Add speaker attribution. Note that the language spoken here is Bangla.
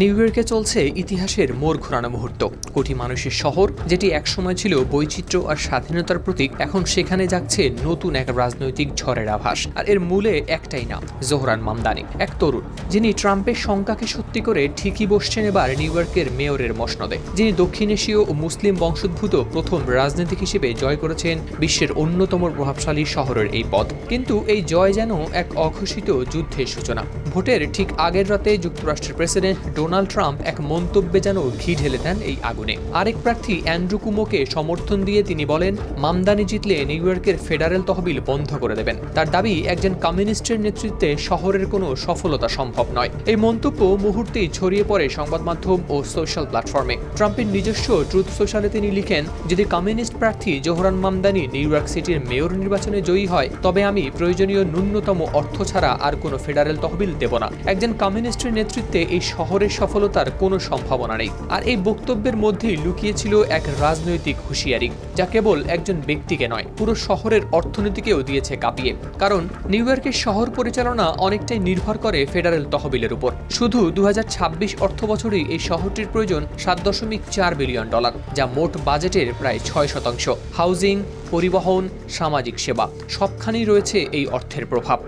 Speaker 1: নিউ ইয়র্কে চলছে ইতিহাসের মোড় ঘোরানো মুহূর্ত। কোটি মানুষের শহর, যেটি একসময় ছিল বৈচিত্র্য আর স্বাধীনতার প্রতীক, এখন সেখানে যাচ্ছে নতুন এক রাজনৈতিক ঝড়ের আভাস। আর এর মূলে একটাই নাম, জোহরান মামদানি, এক তরুণ, যিনি ট্রাম্পের শঙ্কাকে সত্যি করে ঠিকই বসছেন এবার নিউ ইয়র্কের মেয়রের মসনদে। যিনি দক্ষিণ এশীয় ও মুসলিম বংশোদ্ভূত প্রথম রাজনীতিক হিসেবে জয় করেছেন বিশ্বের অন্যতম প্রভাবশালী শহরের এই পদ কিন্তু এই জয় যেন এক অঘোষিত যুদ্ধের সূচনা। ভোটের ঠিক আগের রাতে যুক্তরাষ্ট্রের প্রেসিডেন্ট ডোনাল্ড ট্রাম্প এক মন্তব্যে যেন ঘি ঢেলে দেন এই আগুনে। আরেক প্রার্থী অ্যান্ড্রু কুমোকে সমর্থন দিয়ে তিনি বলেন, মামদানি জিতলে নিউ ইয়র্কের ফেডারেল তহবিল বন্ধ করে দেবেন। তার দাবি, একজন কমিউনিস্টের নেতৃত্বে শহরের কোনো সফলতা সম্ভব নয়। এই মন্তব্য মুহূর্তেই ছড়িয়ে পড়ে সংবাদ মাধ্যম ও সোশ্যাল প্ল্যাটফর্মে। ট্রাম্পের নিজস্ব ট্রুথ সোশ্যালে তিনি লিখেন, যদি কমিউনিস্ট প্রার্থী জোহরান মামদানি নিউ ইয়র্ক সিটির মেয়র নির্বাচনে জয়ী হয়, তবে আমি প্রয়োজনীয় ন্যূনতম অর্থ ছাড়া আর কোনো ফেডারেল তহবিল দেব না। একজন কমিউনিস্টের নেতৃত্বে এই শহরের সফলতার কোনো সম্ভাবনা নেই। আর এই বক্তব্যের মধ্যেই লুকিয়েছিল এক রাজনৈতিক হুঁশিয়ারি, যা কেবল একজন ব্যক্তিকে নয়, পুরো শহরের অর্থনীতিকেও দিয়েছে কাঁপিয়ে। কারণ নিউ ইয়র্কের শহর পরিচালনা অনেকটাই নির্ভর করে ফেডারেল তহবিলের উপর। শুধু দু হাজার ছাব্বিশ অর্থ বছরেই এই শহরটির প্রয়োজন সাত দশমিক চার বিলিয়ন ডলার, যা মোট বাজেটের প্রায় ছয় শতাংশ। হাউজিং, পরিবহন, সামাজিক সেবা, সবখানেই রয়েছে এই অর্থের প্রভাব।